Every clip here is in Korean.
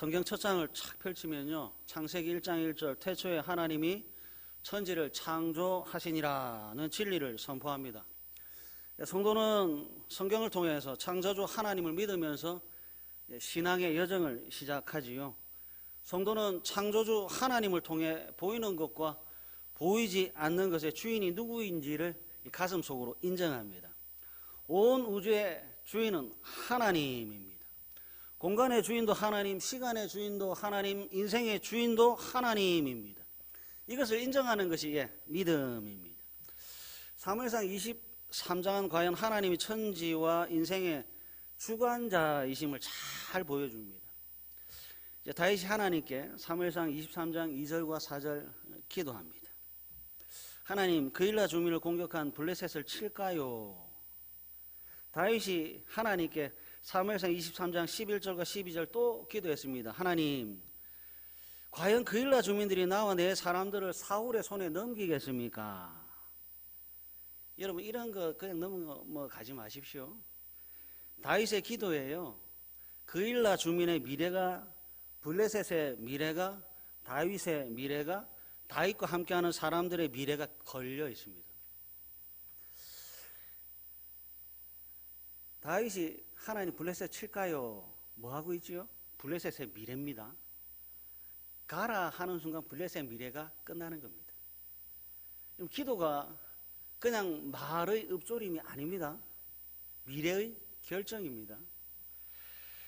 성경 첫 장을 착 펼치면요. 창세기 1장 1절 태초에 하나님이 천지를 창조하시니라는 진리를 선포합니다. 성도는 성경을 통해서 창조주 하나님을 믿으면서 신앙의 여정을 시작하지요. 성도는 창조주 하나님을 통해 보이는 것과 보이지 않는 것의 주인이 누구인지를 가슴 속으로 인정합니다. 온 우주의 주인은 하나님입니다. 공간의 주인도 하나님, 시간의 주인도 하나님, 인생의 주인도 하나님입니다. 이것을 인정하는 것이 예, 믿음입니다. 사무엘상 23장은 과연 하나님이 천지와 인생의 주관자이심을 잘 보여줍니다. 이제 다윗이 하나님께 사무엘상 23장 2절과 4절 기도합니다. 하나님 그일라 주민을 공격한 블레셋을 칠까요? 다윗이 하나님께 사무엘상 23장 11절과 12절 또 기도했습니다. 하나님 과연 그일라 주민들이 나와 내 사람들을 사울의 손에 넘기겠습니까? 여러분 이런 거 그냥 넘어 뭐 가지 마십시오. 다윗의 기도예요. 그일라 주민의 미래가 블레셋의 미래가 다윗의 미래가 다윗과 함께하는 사람들의 미래가 걸려 있습니다. 다윗이 하나님 블레셋 칠까요? 뭐 하고 있지요? 블레셋의 미래입니다. 가라 하는 순간 블레셋의 미래가 끝나는 겁니다. 기도가 그냥 말의 읍조림이 아닙니다. 미래의 결정입니다.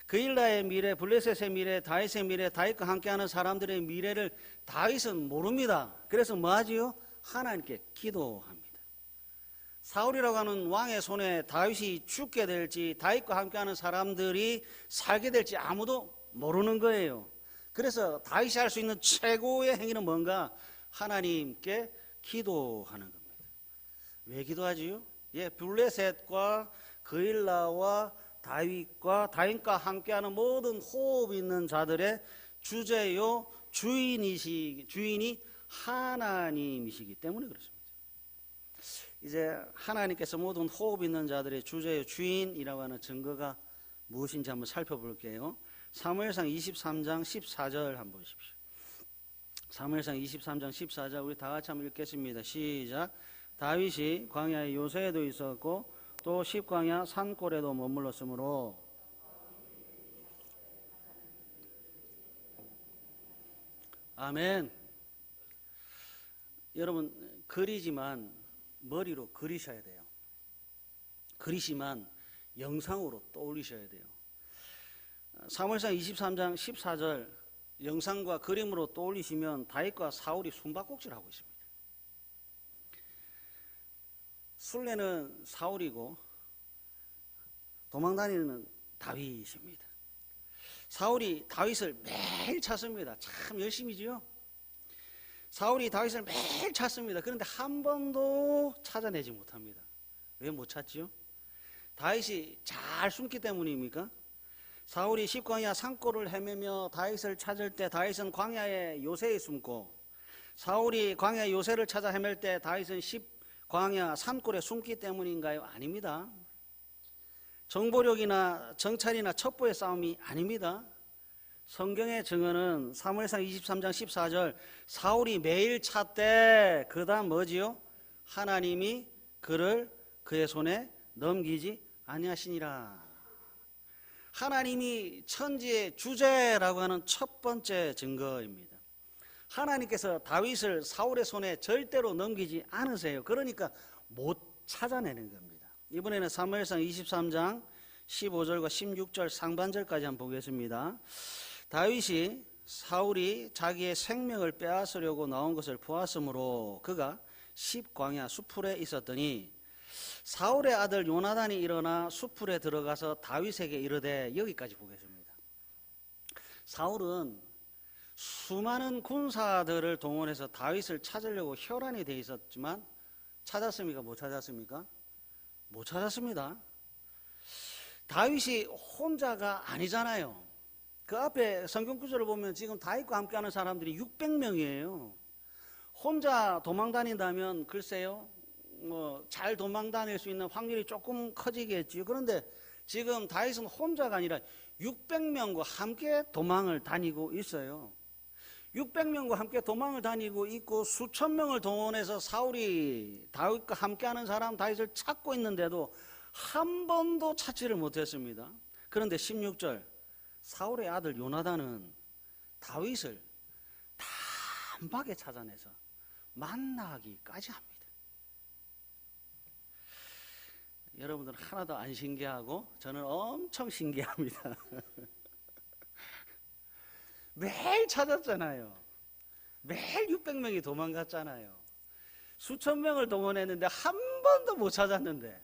그일라의 미래, 블레셋의 미래, 다윗의 미래, 다윗과 함께하는 사람들의 미래를 다윗은 모릅니다. 그래서 뭐하지요? 하나님께 기도합니다. 사울이라고 하는 왕의 손에 다윗이 죽게 될지 다윗과 함께하는 사람들이 살게 될지 아무도 모르는 거예요. 그래서 다윗이 할 수 있는 최고의 행위는 뭔가 하나님께 기도하는 겁니다. 왜 기도하지요? 예, 블레셋과 그일라와 다윗과 다윗과 함께하는 모든 호흡 있는 자들의 주제요 주인이시 주인이 하나님이시기 때문에 그렇습니다. 이제 하나님께서 모든 호흡 있는 자들의 주제요 주인이라고 하는 증거가 무엇인지 한번 살펴볼게요. 사무엘상 23장 14절 한번 보십시오. 사무엘상 23장 14절 우리 다 같이 한번 읽겠습니다. 시작. 다윗이 광야의 요새에도 있었고 또 십광야 산골에도 머물렀으므로 아멘. 여러분 그리지만 머리로 그리셔야 돼요. 그리시만 영상으로 떠올리셔야 돼요. 사무엘상 23장 14절 영상과 그림으로 떠올리시면 다윗과 사울이 숨바꼭질 하고 있습니다. 술래는 사울이고 도망다니는 다윗입니다. 사울이 다윗을 매일 찾습니다. 참 열심히지요. 사울이 다윗을 매일 찾습니다. 그런데 한 번도 찾아내지 못합니다. 왜 못 찾지요? 다윗이 잘 숨기 때문입니까? 사울이 십광야 산골을 헤매며 다윗을 찾을 때 다윗은 광야의 요새에 숨고 사울이 광야 요새를 찾아 헤맬 때 다윗은 십 광야 산골에 숨기 때문인가요? 아닙니다. 정보력이나 정찰이나 첩보의 싸움이 아닙니다. 성경의 증언은 사무엘상 23장 14절 사울이 매일 찾되 그다음 뭐지요? 하나님이 그를 그의 손에 넘기지 아니하시니라. 하나님이 천지의 주제라고 하는 첫 번째 증거입니다. 하나님께서 다윗을 사울의 손에 절대로 넘기지 않으세요. 그러니까 못 찾아내는 겁니다. 이번에는 사무엘상 23장 15절과 16절 상반절까지 한번 보겠습니다. 다윗이 사울이 자기의 생명을 빼앗으려고 나온 것을 보았으므로 그가 십광야 수풀에 있었더니 사울의 아들 요나단이 일어나 수풀에 들어가서 다윗에게 이르되 여기까지 보겠습니다. 사울은 수많은 군사들을 동원해서 다윗을 찾으려고 혈안이 돼 있었지만 찾았습니까? 못 찾았습니까? 못 찾았습니다. 다윗이 혼자가 아니잖아요. 그 앞에 성경 구절을 보면 지금 다윗과 함께하는 사람들이 600명이에요. 혼자 도망 다닌다면 글쎄요, 뭐 잘 도망 다닐 수 있는 확률이 조금 커지겠지요. 그런데 지금 다윗은 혼자가 아니라 600명과 함께 도망을 다니고 있어요. 600명과 함께 도망을 다니고 있고 수천 명을 동원해서 사울이 다윗과 함께하는 사람 다윗을 찾고 있는데도 한 번도 찾지를 못했습니다. 그런데 16절 사울의 아들 요나단은 다윗을 단박에 찾아내서 만나기까지 합니다. 여러분들은 하나도 안 신기하고 저는 엄청 신기합니다. 매일 찾았잖아요. 매일 600명이 도망갔잖아요. 수천 명을 동원했는데 한 번도 못 찾았는데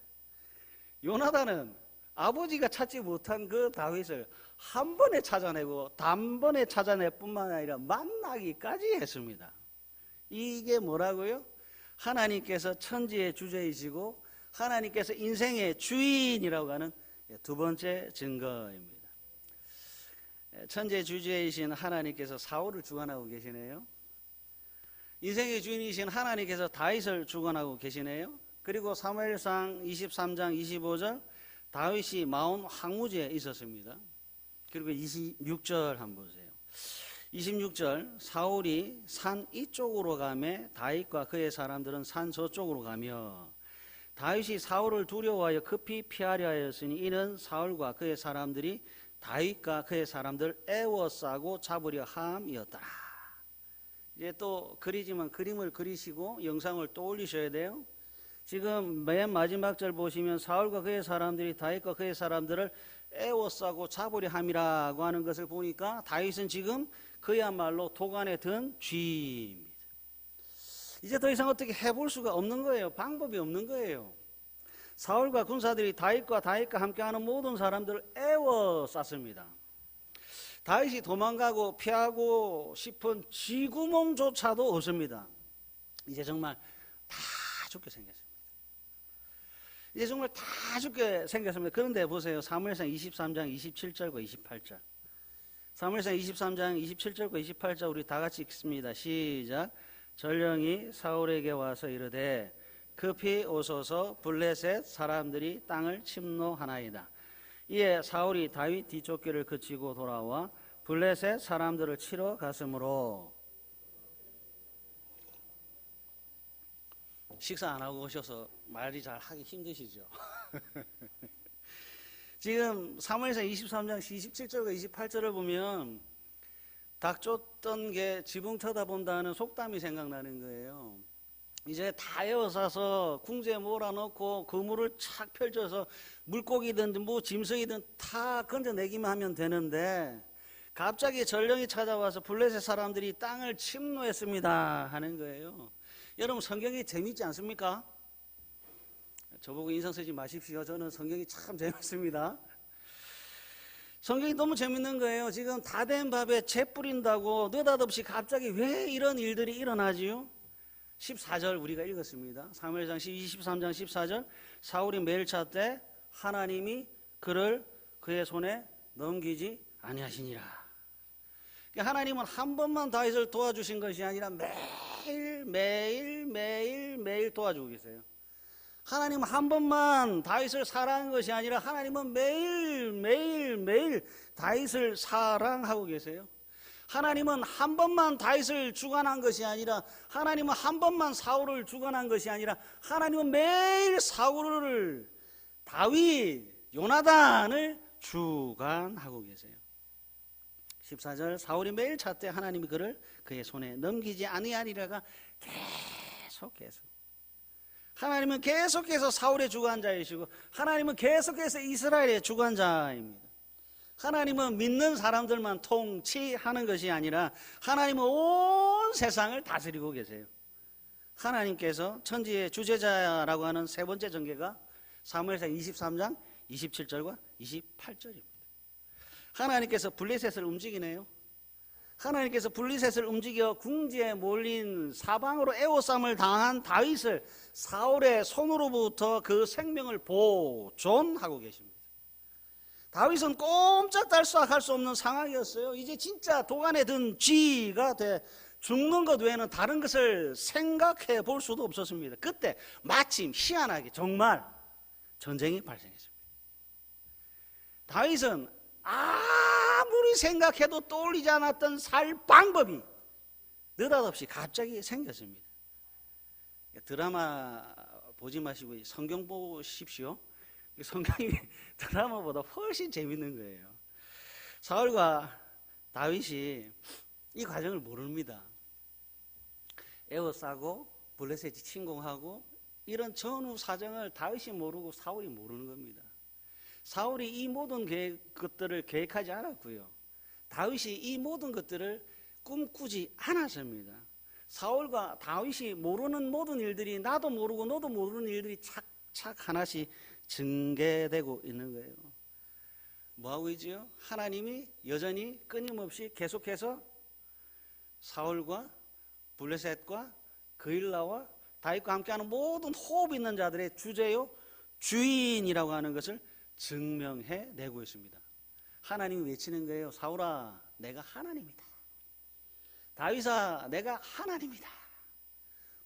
요나단은 아버지가 찾지 못한 그 다윗을 한 번에 찾아내고 단번에 찾아낼 뿐만 아니라 만나기까지 했습니다. 이게 뭐라고요? 하나님께서 천지의 주제이시고 하나님께서 인생의 주인이라고 하는 두 번째 증거입니다. 천재 주제이신 하나님께서 사울을 주관하고 계시네요. 인생의 주인이신 하나님께서 다윗을 주관하고 계시네요. 그리고 사무엘상 23장 25절 다윗이 마온 황무지에 있었습니다. 그리고 26절 한번 보세요. 26절 사울이 산 이쪽으로 가매 다윗과 그의 사람들은 산 저쪽으로 가며 다윗이 사울을 두려워하여 급히 피하려 하였으니 이는 사울과 그의 사람들이 다윗과 그의 사람들 애워싸고 잡으려 함이었더라. 이제 또 그리지만 그림을 그리시고 영상을 떠올리셔야 돼요. 지금 맨 마지막 절 보시면 사울과 그의 사람들이 다윗과 그의 사람들을 애워싸고 잡으려 함이라고 하는 것을 보니까 다윗은 지금 그야말로 도간에 든 쥐입니다. 이제 더 이상 어떻게 해볼 수가 없는 거예요. 방법이 없는 거예요. 사울과 군사들이 다윗과 다윗과 함께하는 모든 사람들을 애워쌌습니다. 다윗이 도망가고 피하고 싶은 쥐구멍조차도 없습니다. 이제 정말 다 죽게 생겼습니다. 이제 정말 다 죽게 생겼습니다. 그런데 보세요. 사무엘상 23장 27절과 28절. 사무엘상 23장 27절과 28절 우리 다 같이 읽습니다. 시작. 전령이 사울에게 와서 이르되 급히 오소서 블레셋 사람들이 땅을 침노하나이다. 이에 사울이 다윗 뒤쫓기를 그치고 돌아와 블레셋 사람들을 치러 갔으므로 식사 안 하고 오셔서 말이 잘 하기 힘드시죠? 지금 사무엘상 23장 27절과 28절을 보면 닭 쫓던 게 지붕 쳐다본다는 속담이 생각나는 거예요. 이제 다 에워싸서 궁지에 몰아넣고 그물을 착 펼쳐서 물고기든 뭐 짐승이든 다 건져내기만 하면 되는데 갑자기 전령이 찾아와서 블레셋 사람들이 땅을 침노했습니다 하는 거예요. 여러분 성경이 재밌지 않습니까? 저보고 인상 쓰지 마십시오. 저는 성경이 참 재밌습니다. 성경이 너무 재밌는 거예요. 지금 다 된 밥에 채 뿌린다고 느닷없이 갑자기 왜 이런 일들이 일어나지요? 14절 우리가 읽었습니다. 사무엘상 23장 14절 사울이 매일 찾때 하나님이 그를 그의 손에 넘기지 아니하시니라. 그러니까 하나님은 한 번만 다윗을 도와주신 것이 아니라 매일 매일 매일 매일 도와주고 계세요. 하나님은 한 번만 다윗을 사랑한 것이 아니라 하나님은 매일 매일 매일 다윗을 사랑하고 계세요. 하나님은 한 번만 다윗을 주관한 것이 아니라 하나님은 한 번만 사울을 주관한 것이 아니라 하나님은 매일 사울을 다윗 요나단을 주관하고 계세요. 14절 사울이 매일 찾되 하나님이 그를 그의 손에 넘기지 아니하리라가 계속해서 하나님은 계속해서 사울의 주관자이시고 하나님은 계속해서 이스라엘의 주관자입니다. 하나님은 믿는 사람들만 통치하는 것이 아니라 하나님은 온 세상을 다스리고 계세요. 하나님께서 천지의 주제자라고 하는 세 번째 전개가 사무엘상 23장 27절과 28절입니다. 하나님께서 블레셋을 움직이네요. 하나님께서 블리셋을 움직여 궁지에 몰린 사방으로 애워쌈을 당한 다윗을 사울의 손으로부터 그 생명을 보존하고 계십니다. 다윗은 꼼짝달싹할 수 없는 상황이었어요. 이제 진짜 도간에 든 쥐가 돼 죽는 것 외에는 다른 것을 생각해 볼 수도 없었습니다. 그때 마침 희한하게 정말 전쟁이 발생했습니다. 다윗은 아 무리 생각해도 떠올리지 않았던 살 방법이 느닷없이 갑자기 생겼습니다. 드라마 보지 마시고 성경 보십시오. 성경이 드라마보다 훨씬 재밌는 거예요. 사울과 다윗이 이 과정을 모릅니다. 에워싸고 블레셋이 침공하고 이런 전후 사정을 다윗이 모르고 사울이 모르는 겁니다. 사울이 이 모든 계획, 것들을 계획하지 않았고요. 다윗이 이 모든 것들을 꿈꾸지 않았습니다. 사울과 다윗이 모르는 모든 일들이 나도 모르고 너도 모르는 일들이 착착 하나씩 증개되고 있는 거예요. 뭐 하고 있지요? 하나님이 여전히 끊임없이 계속해서 사울과 블레셋과 그일라와 다윗과 함께하는 모든 호흡 있는 자들의 주제요 주인이라고 하는 것을 증명해 내고 있습니다. 하나님이 외치는 거예요. 사울아, 내가 하나님이다. 다윗아, 내가 하나님이다.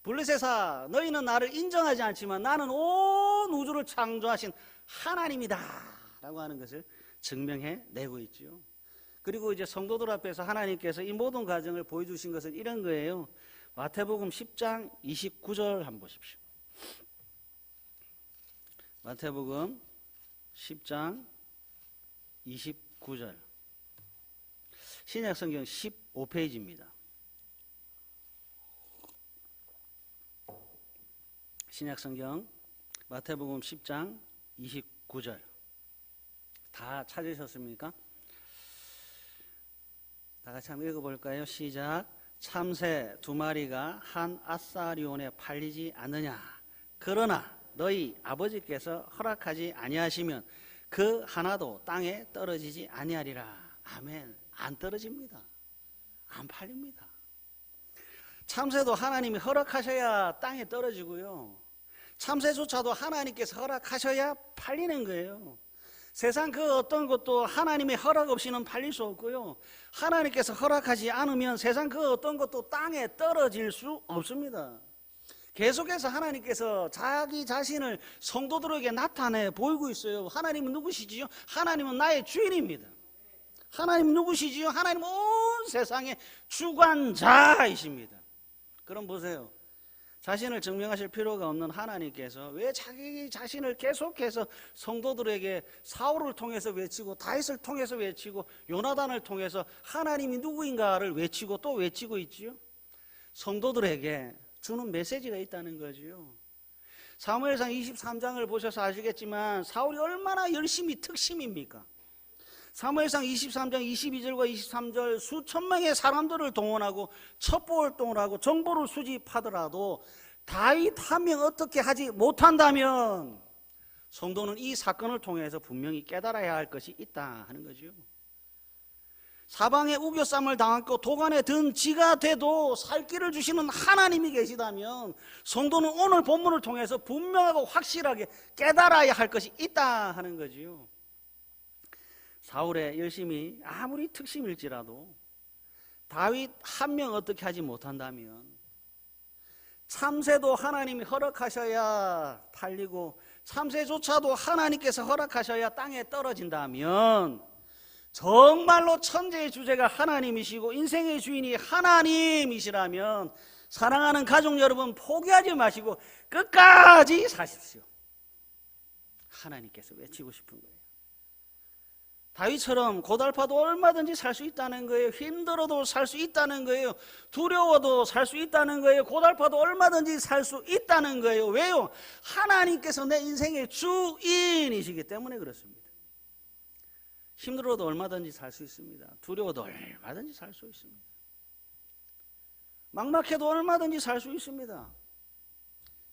블레셋아, 너희는 나를 인정하지 않지만 나는 온 우주를 창조하신 하나님이다. 라고 하는 것을 증명해 내고 있죠. 그리고 이제 성도들 앞에서 하나님께서 이 모든 과정을 보여주신 것은 이런 거예요. 마태복음 10장 29절 한번 보십시오. 마태복음 10장 29절. 신약 성경 15페이지입니다. 신약 성경 마태복음 10장 29절. 다 찾으셨습니까? 다 같이 한번 읽어볼까요? 시작. 참새 두 마리가 한 아사리온에 팔리지 않느냐. 그러나 너희 아버지께서 허락하지 아니하시면 그 하나도 땅에 떨어지지 아니하리라. 아멘. 안 떨어집니다. 안 팔립니다. 참새도 하나님이 허락하셔야 땅에 떨어지고요. 참새조차도 하나님께서 허락하셔야 팔리는 거예요. 세상 그 어떤 것도 하나님의 허락 없이는 팔릴 수 없고요. 하나님께서 허락하지 않으면 세상 그 어떤 것도 땅에 떨어질 수 없습니다. 계속해서 하나님께서 자기 자신을 성도들에게 나타내 보이고 있어요. 하나님은 누구시지요? 하나님은 나의 주인입니다. 하나님 누구시지요? 하나님 온 세상의 주관자이십니다. 그럼 보세요. 자신을 증명하실 필요가 없는 하나님께서 왜 자기 자신을 계속해서 성도들에게 사울을 통해서 외치고 다윗을 통해서 외치고 요나단을 통해서 하나님이 누구인가를 외치고 또 외치고 있지요? 성도들에게 주는 메시지가 있다는 거지요. 사무엘상 23장을 보셔서 아시겠지만 사울이 얼마나 열심히 특심입니까? 사무엘상 23장 22절과 23절 수천 명의 사람들을 동원하고 첩보 활동을 하고 정보를 수집하더라도 다윗 한 명 어떻게 하지 못한다면 성도는 이 사건을 통해서 분명히 깨달아야 할 것이 있다 하는 거죠. 사방에 우겨쌈을 당하고 도간에 든 지가 돼도 살 길을 주시는 하나님이 계시다면 성도는 오늘 본문을 통해서 분명하고 확실하게 깨달아야 할 것이 있다 하는 거지요. 사울의 열심이 아무리 특심일지라도 다윗 한 명 어떻게 하지 못한다면 참새도 하나님이 허락하셔야 팔리고 참새조차도 하나님께서 허락하셔야 땅에 떨어진다면 정말로 천재의 주제가 하나님이시고 인생의 주인이 하나님이시라면 사랑하는 가족 여러분 포기하지 마시고 끝까지 사십시오. 하나님께서 외치고 싶은 거예요. 다윗처럼 고달파도 얼마든지 살 수 있다는 거예요. 힘들어도 살 수 있다는 거예요. 두려워도 살 수 있다는 거예요. 고달파도 얼마든지 살 수 있다는 거예요. 왜요? 하나님께서 내 인생의 주인이시기 때문에 그렇습니다. 힘들어도 얼마든지 살 수 있습니다. 두려워도 얼마든지 살 수 있습니다. 막막해도 얼마든지 살 수 있습니다.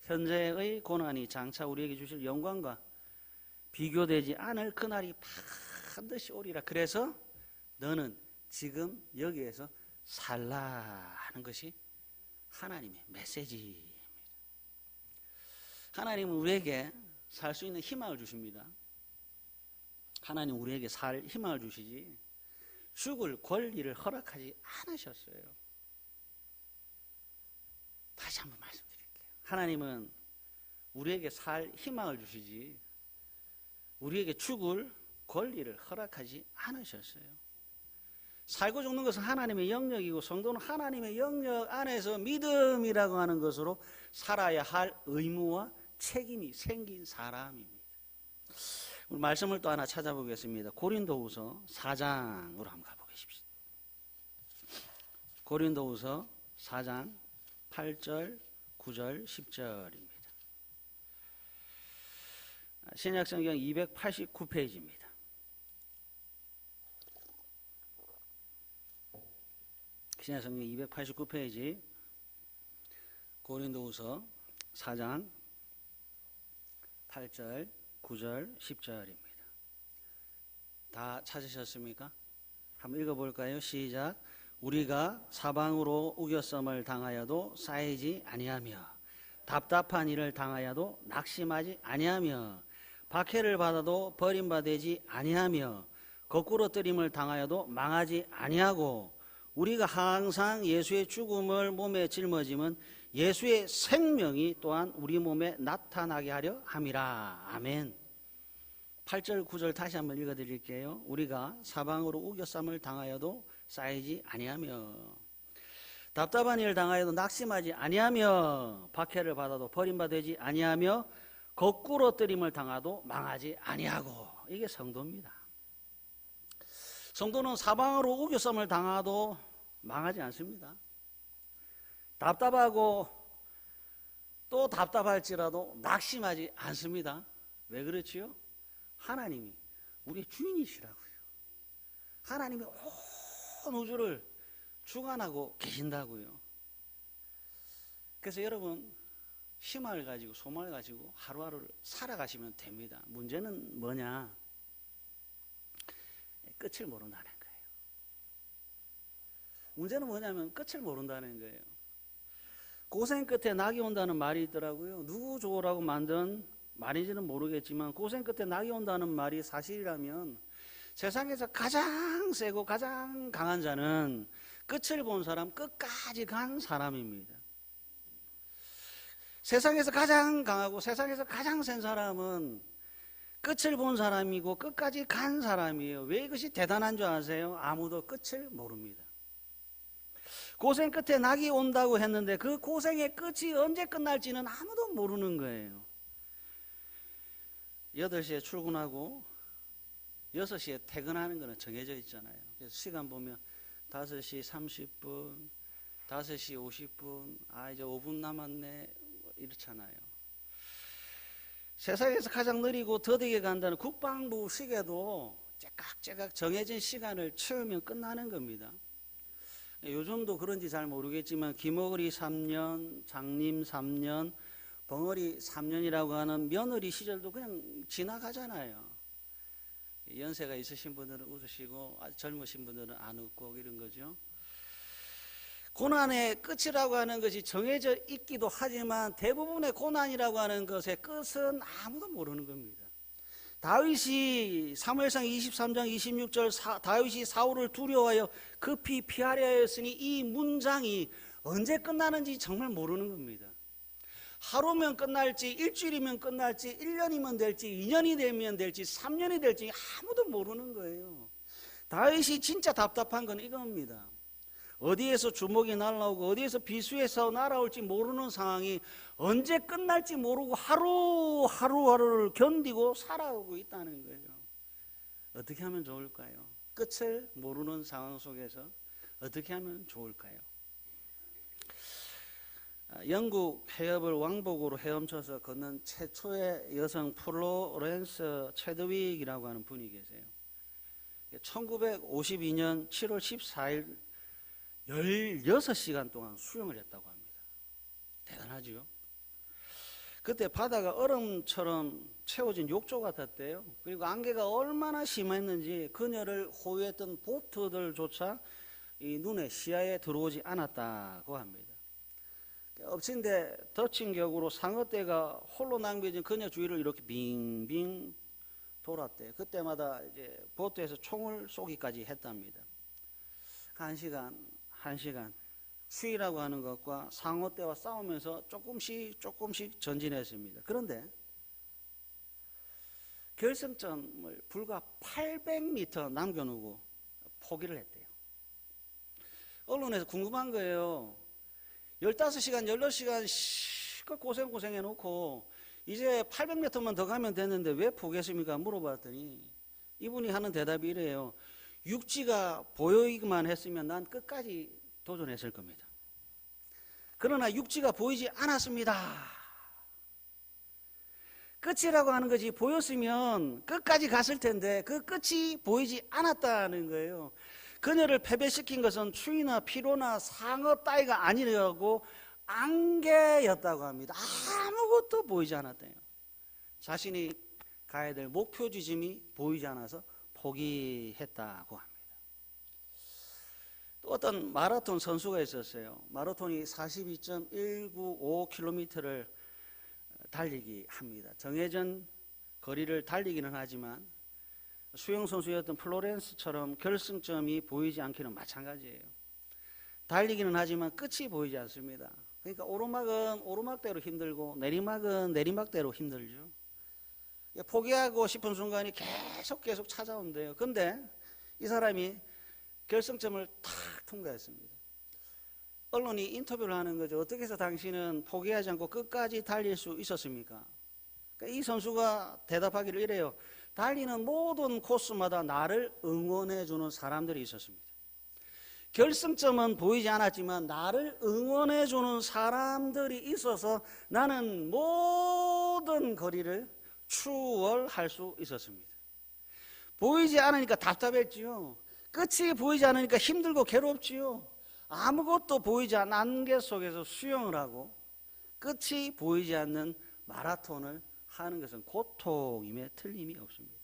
현재의 고난이 장차 우리에게 주실 영광과 비교되지 않을 그날이 반드시 오리라. 그래서 너는 지금 여기에서 살라 하는 것이 하나님의 메시지입니다. 하나님은 우리에게 살 수 있는 희망을 주십니다. 하나님 우리에게 살 희망을 주시지 죽을 권리를 허락하지 않으셨어요. 다시 한번 말씀드릴게요. 하나님은 우리에게 살 희망을 주시지 우리에게 죽을 권리를 허락하지 않으셨어요. 살고 죽는 것은 하나님의 영역이고 성도는 하나님의 영역 안에서 믿음이라고 하는 것으로 살아야 할 의무와 책임이 생긴 사람입니다. 우리 말씀을 또 하나 찾아보겠습니다. 고린도후서 4장으로 한번 가보겠습니다. 고린도후서 4장 8절, 9절, 10절입니다. 신약성경 289페이지입니다. 신약성경 289페이지 고린도후서 4장 8절, 9절, 10절입니다. 다 찾으셨습니까? 한번 읽어볼까요? 시작. 우리가 사방으로 우겨섬을 당하여도 쌓이지 아니하며 답답한 일을 당하여도 낙심하지 아니하며 박해를 받아도 버림받지 아니하며 거꾸로 뜨림을 당하여도 망하지 아니하고 우리가 항상 예수의 죽음을 몸에 짊어짐은 예수의 생명이 또한 우리 몸에 나타나게 하려 함이라. 아멘. 8절 9절 다시 한번 읽어 드릴게요. 우리가 사방으로 우겨쌈을 당하여도 쌓이지 아니하며 답답한 일을 당하여도 낙심하지 아니하며 박해를 받아도 버림받지 아니하며 거꾸로 뜨림을 당하도 망하지 아니하고 이게 성도입니다. 성도는 사방으로 우겨쌈을 당하도 망하지 않습니다. 답답하고 또 답답할지라도 낙심하지 않습니다. 왜 그렇지요? 하나님이 우리 주인이시라고요. 하나님이 온 우주를 주관하고 계신다고요. 그래서 여러분 희망을 가지고 소망을 가지고 하루하루를 살아가시면 됩니다. 문제는 뭐냐? 끝을 모른다는 거예요. 문제는 뭐냐면 끝을 모른다는 거예요. 고생 끝에 낙이 온다는 말이 있더라고요. 누구 좋으라고 만든 말인지는 모르겠지만 고생 끝에 낙이 온다는 말이 사실이라면 세상에서 가장 세고 가장 강한 자는 끝을 본 사람, 끝까지 간 사람입니다. 세상에서 가장 강하고 세상에서 가장 센 사람은 끝을 본 사람이고 끝까지 간 사람이에요. 왜 이것이 대단한 줄 아세요? 아무도 끝을 모릅니다. 고생 끝에 낙이 온다고 했는데 그 고생의 끝이 언제 끝날지는 아무도 모르는 거예요. 8시에 출근하고 6시에 퇴근하는 거는 정해져 있잖아요. 그래서 시간 보면 5시 30분, 5시 50분, 아, 이제 5분 남았네. 이렇잖아요. 세상에서 가장 느리고 더디게 간다는 국방부 시계도 째깍째깍 정해진 시간을 채우면 끝나는 겁니다. 요즘도 그런지 잘 모르겠지만 김어리 3년, 장님 3년, 벙어리 3년이라고 하는 며느리 시절도 그냥 지나가잖아요. 연세가 있으신 분들은 웃으시고 젊으신 분들은 안 웃고 이런 거죠. 고난의 끝이라고 하는 것이 정해져 있기도 하지만 대부분의 고난이라고 하는 것의 끝은 아무도 모르는 겁니다. 다윗이 사무엘상 23장 26절 사, 다윗이 사울을 두려워하여 급히 피하려 했으니 이 문장이 언제 끝나는지 정말 모르는 겁니다. 하루면 끝날지 일주일이면 끝날지 1년이면 될지 2년이 되면 될지 3년이 될지 아무도 모르는 거예요. 다윗이 진짜 답답한 건 이겁니다. 어디에서 주먹이 날라오고 어디에서 비수에서 날아올지 모르는 상황이 언제 끝날지 모르고 하루 하루하루를 견디고 살아오고 있다는 거예요. 어떻게 하면 좋을까요? 끝을 모르는 상황 속에서 어떻게 하면 좋을까요? 아, 영국 해협을 왕복으로 헤엄쳐서 걷는 최초의 여성 플로렌스 체드윅이라고 하는 분이 계세요. 1952년 7월 14일 16시간 동안 수영을 했다고 합니다. 대단하지요? 그때 바다가 얼음처럼 채워진 욕조 같았대요. 그리고 안개가 얼마나 심했는지 그녀를 호위했던 보트들조차 이 눈에 시야에 들어오지 않았다고 합니다. 엎친 데 덮친 격으로 상어떼가 홀로 남겨진 그녀 주위를 이렇게 빙빙 돌았대. 그때마다 이제 보트에서 총을 쏘기까지 했답니다. 한 시간, 한 시간 추위라고 하는 것과 상어 때와 싸우면서 조금씩 조금씩 전진했습니다. 그런데 결승점을 불과 800m 남겨놓고 포기를 했대요. 언론에서 궁금한 거예요. 15시간, 16시간 실컷 고생 고생해 놓고 이제 800m만 더 가면 되는데 왜 포기했습니까? 물어봤더니 이분이 하는 대답이 이래요. 육지가 보이기만 했으면 난 끝까지 도전했을 겁니다. 그러나 육지가 보이지 않았습니다. 끝이라고 하는 것이 보였으면 끝까지 갔을 텐데 그 끝이 보이지 않았다는 거예요. 그녀를 패배시킨 것은 추위나 피로나 상어 따위가 아니라고 안개였다고 합니다. 아무것도 보이지 않았대요. 자신이 가야 될 목표 지점이 보이지 않아서 포기했다고 합니다. 또 어떤 마라톤 선수가 있었어요. 마라톤이 42.195km를 달리기 합니다. 정해진 거리를 달리기는 하지만 수영 선수였던 플로렌스처럼 결승점이 보이지 않기는 마찬가지예요. 달리기는 하지만 끝이 보이지 않습니다. 그러니까 오르막은 오르막대로 힘들고 내리막은 내리막대로 힘들죠. 포기하고 싶은 순간이 계속 계속 찾아온대요. 근데 이 사람이 결승점을 탁 통과했습니다. 언론이 인터뷰를 하는 거죠. 어떻게 해서 당신은 포기하지 않고 끝까지 달릴 수 있었습니까? 그러니까 이 선수가 대답하기를 이래요. 달리는 모든 코스마다 나를 응원해 주는 사람들이 있었습니다. 결승점은 보이지 않았지만 나를 응원해 주는 사람들이 있어서 나는 모든 거리를 추월할 수 있었습니다. 보이지 않으니까 답답했지요. 끝이 보이지 않으니까 힘들고 괴롭지요. 아무것도 보이지 않는 안개 속에서 수영을 하고 끝이 보이지 않는 마라톤을 하는 것은 고통임에 틀림이 없습니다.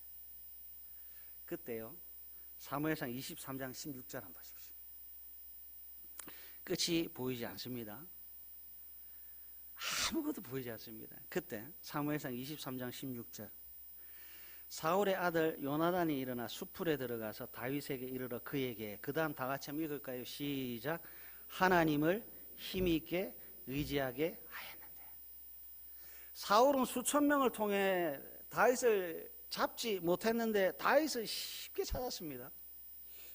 그때요. 사무엘상 23장 16절 한번 보십시오. 끝이 보이지 않습니다. 아무것도 보이지 않습니다. 그때 사무엘상 23장 16절 사울의 아들 요나단이 일어나 수풀에 들어가서 다윗에게 이르러 그에게 그 다음 다 같이 한번 읽을까요? 시작 하나님을 힘있게 의지하게 하였는데 사울은 수천 명을 통해 다윗을 잡지 못했는데 다윗을 쉽게 찾았습니다.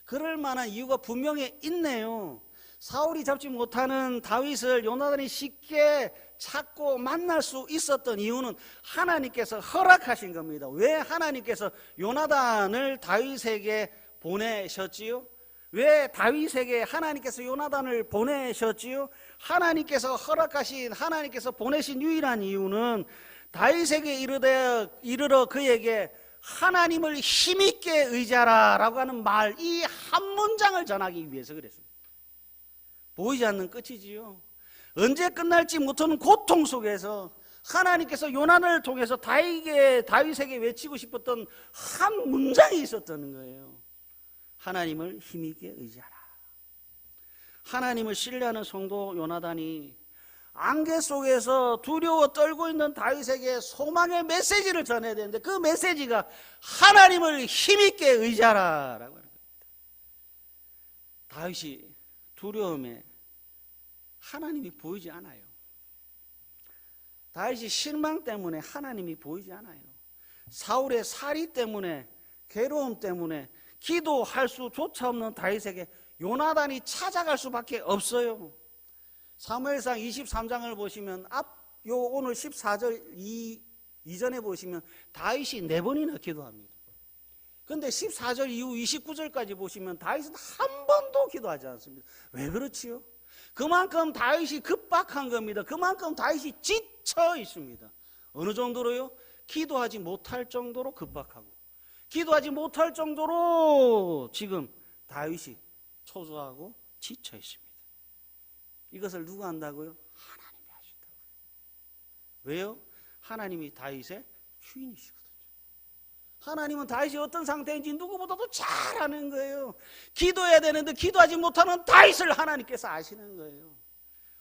그럴 만한 이유가 분명히 있네요. 사울이 잡지 못하는 다윗을 요나단이 쉽게 찾고 만날 수 있었던 이유는 하나님께서 허락하신 겁니다. 왜 하나님께서 요나단을 다윗에게 보내셨지요? 왜 다윗에게 하나님께서 요나단을 보내셨지요? 하나님께서 허락하신 하나님께서 보내신 유일한 이유는 다윗에게 이르되 이르러 그에게 하나님을 힘있게 의지하라라고 하는 말 이 한 문장을 전하기 위해서 그랬습니다. 보이지 않는 끝이지요. 언제 끝날지 못하는 고통 속에서 하나님께서 요난을 통해서 다윗에게, 다윗에게 외치고 싶었던 한 문장이 있었다는 거예요. 하나님을 힘있게 의지하라. 하나님을 신뢰하는 성도 요나단이 안개 속에서 두려워 떨고 있는 다윗에게 소망의 메시지를 전해야 되는데 그 메시지가 하나님을 힘있게 의지하라라고 하는 겁니다. 다윗이 두려움에 하나님이 보이지 않아요. 다윗이 실망 때문에 하나님이 보이지 않아요. 사울의 살이 때문에 괴로움 때문에 기도할 수조차 없는 다윗에게 요나단이 찾아갈 수밖에 없어요. 사무엘상 23장을 보시면 앞 요 오늘 14절 이 이전에 보시면 다윗이 네 번이나 기도합니다. 근데 14절 이후 29절까지 보시면 다윗은 한 번도 기도하지 않습니다. 왜 그렇지요? 그만큼 다윗이 급박한 겁니다. 그만큼 다윗이 지쳐 있습니다. 어느 정도로요? 기도하지 못할 정도로 급박하고 기도하지 못할 정도로 지금 다윗이 초조하고 지쳐 있습니다. 이것을 누가 한다고요? 하나님이 하신다고요. 왜요? 하나님이 다윗의 주인이시거든요. 하나님은 다윗이 어떤 상태인지 누구보다도 잘 아는 거예요. 기도해야 되는데 기도하지 못하는 다윗을 하나님께서 아시는 거예요.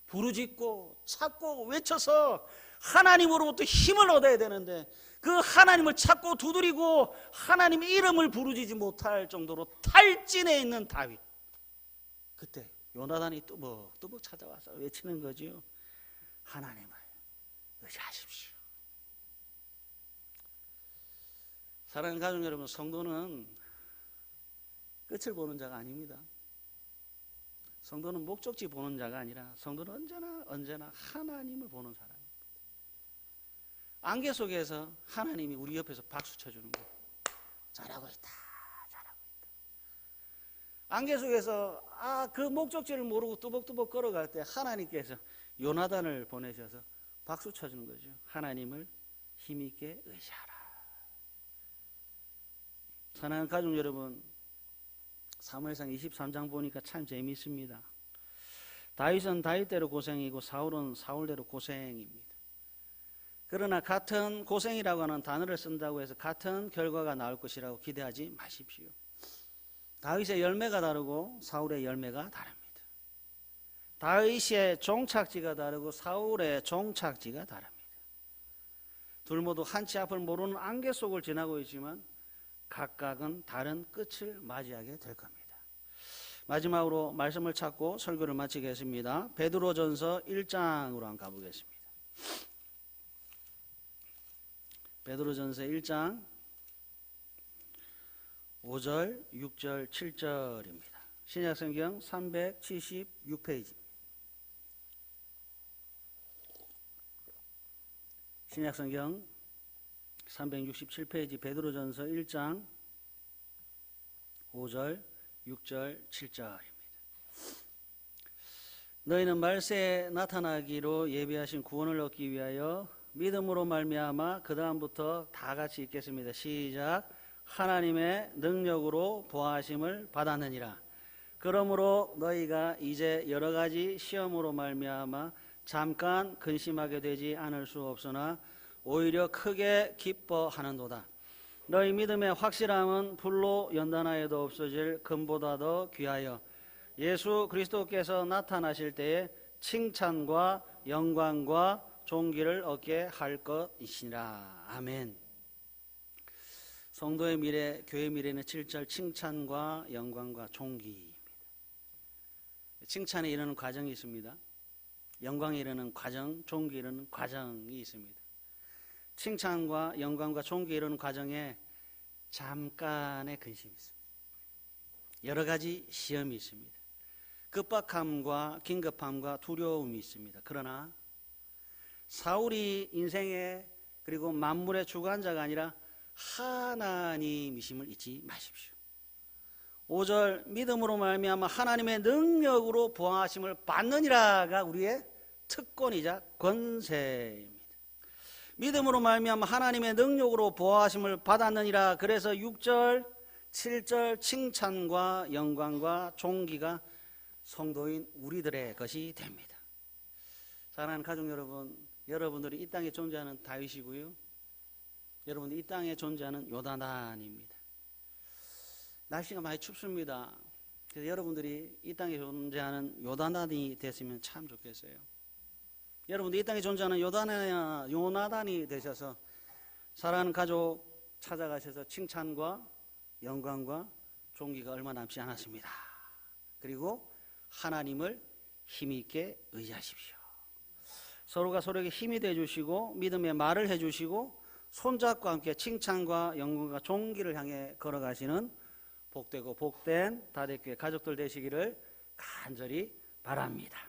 부르짖고 찾고 외쳐서 하나님으로부터 힘을 얻어야 되는데 그 하나님을 찾고 두드리고 하나님 이름을 부르짖지 못할 정도로 탈진해 있는 다윗. 그때 요나단이 뚜벅뚜벅 찾아와서 외치는 거지요. 하나님을 의지하십시오. 사랑하는 가족 여러분, 성도는 끝을 보는 자가 아닙니다. 성도는 목적지 보는 자가 아니라 성도는 언제나 언제나 하나님을 보는 사람입니다. 안개 속에서 하나님이 우리 옆에서 박수 쳐주는 거. 잘하고 있다. 안개 속에서 아 그 목적지를 모르고 뚜벅뚜벅 걸어갈 때 하나님께서 요나단을 보내셔서 박수 쳐주는 거죠. 하나님을 힘있게 의지하라. 사랑하는 가족 여러분, 사무엘상 23장 보니까 참 재미있습니다. 다윗은 다윗대로 고생이고 사울은 사울대로 고생입니다. 그러나 같은 고생이라고 하는 단어를 쓴다고 해서 같은 결과가 나올 것이라고 기대하지 마십시오. 다윗의 열매가 다르고 사울의 열매가 다릅니다. 다윗의 종착지가 다르고 사울의 종착지가 다릅니다. 둘 모두 한치 앞을 모르는 안개 속을 지나고 있지만 각각은 다른 끝을 맞이하게 될 겁니다. 마지막으로 말씀을 찾고 설교를 마치겠습니다. 베드로전서 1장으로 한번 가보겠습니다. 베드로전서 1장 5절, 6절, 7절입니다. 신약성경 376페이지. 신약성경 367페이지 베드로전서 1장 5절, 6절, 7절입니다. 너희는 말세에 나타나기로 예비하신 구원을 얻기 위하여 믿음으로 말미암아 그 다음부터 다 같이 읽겠습니다. 시작. 하나님의 능력으로 보하심을 받았느니라. 그러므로 너희가 이제 여러 가지 시험으로 말미암아 잠깐 근심하게 되지 않을 수 없으나 오히려 크게 기뻐하는도다. 너희 믿음의 확실함은 불로 연단하여도 없어질 금보다 더 귀하여 예수 그리스도께서 나타나실 때에 칭찬과 영광과 종기를 얻게 할 것이시라. 아멘. 성도의 미래, 교회 미래는 7절 칭찬과 영광과 종기입니다. 칭찬에 이르는 과정이 있습니다. 영광에 이르는 과정, 종기에 이르는 과정이 있습니다. 칭찬과 영광과 종기에 이르는 과정에 잠깐의 근심이 있습니다. 여러 가지 시험이 있습니다. 급박함과 긴급함과 두려움이 있습니다. 그러나 사울이 인생의 그리고 만물의 주관자가 아니라 하나님이심을 잊지 마십시오. 5절 믿음으로 말미암아 하나님의 능력으로 보호하심을 받느니라가 우리의 특권이자 권세입니다. 믿음으로 말미암아 하나님의 능력으로 보호하심을 받았느니라. 그래서 6절, 7절 칭찬과 영광과 종기가 성도인 우리들의 것이 됩니다. 사랑하는 가족 여러분, 여러분들이 이 땅에 존재하는 다윗이고요. 여러분들 이 땅에 존재하는 요단단입니다. 날씨가 많이 춥습니다. 그래서 여러분들이 이 땅에 존재하는 요단단이 됐으면 참 좋겠어요. 여러분들 이 땅에 존재하는 요단이나 요나단이 되셔서 사랑하는 가족 찾아가셔서 칭찬과 영광과 종기가 얼마 남지 않았습니다. 그리고 하나님을 힘있게 의지하십시오. 서로가 서로에게 힘이 돼 주시고 믿음의 말을 해 주시고 손잡고 함께 칭찬과 영광과 종기를 향해 걸어가시는 복되고 복된 다대교회 가족들 되시기를 간절히 바랍니다.